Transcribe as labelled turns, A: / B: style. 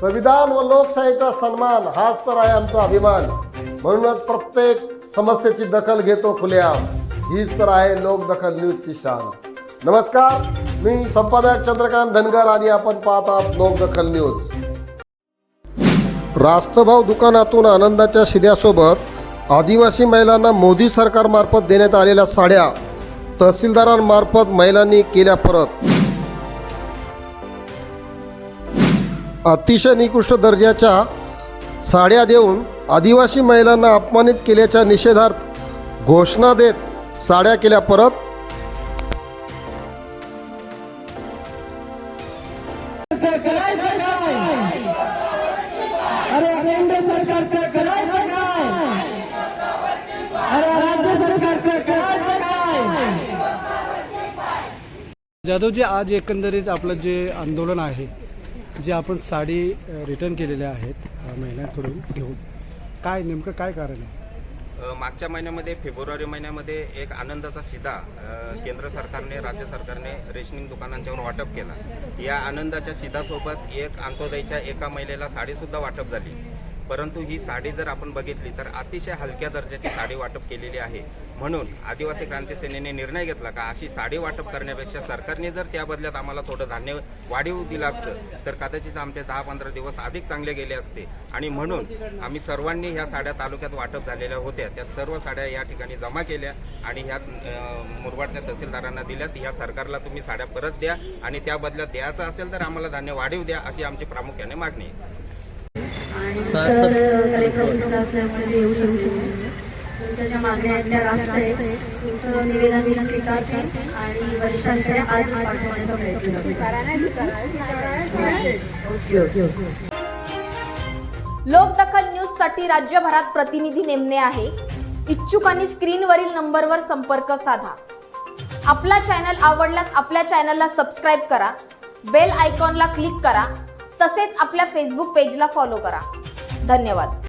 A: संविधान व लोकशाहीचा सन्मान हाच तर आहे आमचा अभिमान. म्हणूनच प्रत्येक समस्येची दखल घेतो खुलेआम. हीच तर आहे लोकदखल न्यूजची शान. नमस्कार मी संपादक चंद्रकांत धनगर आणि आपण पाहत आहात लोकदखल न्यूज. रास्तभाव दुकानातून आनंदाच्या शिद्यासोबत आदिवासी महिलांना मोदी सरकारमार्फत देण्यात आलेल्या साड्या तहसीलदारांमार्फत महिलांनी केल्या परत. अतिशय निकृष्ट दर्जाच्या साड्या देऊन आदिवासी महिलांना अपमानित केल्याच्या निषेधार्थ घोषणा देत साड्या केल्या. परत
B: जाधवजी आज एकंदरीत आपलं जे आंदोलन आहे जे आपण साडी रिटर्न केलेल्या आहेत महिलांकडून घेऊन काय नेमकं काय कारण आहे?
C: मागच्या महिन्यामध्ये फेब्रुवारी महिन्यामध्ये एक आनंदाचा शिधा केंद्र सरकारने राज्य सरकारने रेशनिंग दुकानांच्यावर वाटप केला. या आनंदाच्या शिधासोबत एक अंत्योदयच्या एका महिलेला साडीसुद्धा वाटप झाली. परंतु ही साडी जर आपण बघितली तर अतिशय हलक्या दर्जाची साडी वाटप केलेली आहे. म्हणून आदिवासी क्रांती सेनेने निर्णय घेतला का अशी साडी वाटप करण्यापेक्षा सरकारने जर त्या बदल्यात आम्हाला थोडं धान्य वाढीव दिलं असतं तर कदाचित आमचे दहा पंधरा दिवस अधिक चांगले गेले असते. आणि म्हणून आम्ही सर्वांनी ह्या साड्या तालुक्यात वाटप झालेल्या होत्या. त्यात सर्व साड्या या ठिकाणी जमा केल्या आणि ह्या मुरबाडच्या तहसीलदारांना दिल्यात ह्या सरकारला तुम्ही साड्या परत द्या आणि त्या बदल्यात द्यायचं असेल तर आम्हाला धान्य वाढीव द्या अशी आमची प्रामुख्याने मागणी आहे.
D: तुमच्या मागण्या रास्त आहेत तुमचं निवेदन मी स्वीकारते आणि वरिष्ठांकडे आज पाठवण्याचा प्रयत्न करेन ओके ओके ओके.
E: लोकदखल न्यूजसाठी राज्यभरात प्रतिनिधी नेमणे आहे. इच्छुकांनी स्क्रीनवरील नंबरवर संपर्क साधा. आपला चॅनल आवडल्यास आपल्या चॅनलला सबस्क्राईब करा. बेल आयकॉनला क्लिक करा. तसेच आपल्या फेसबुक पेजला फॉलो करा. धन्यवाद.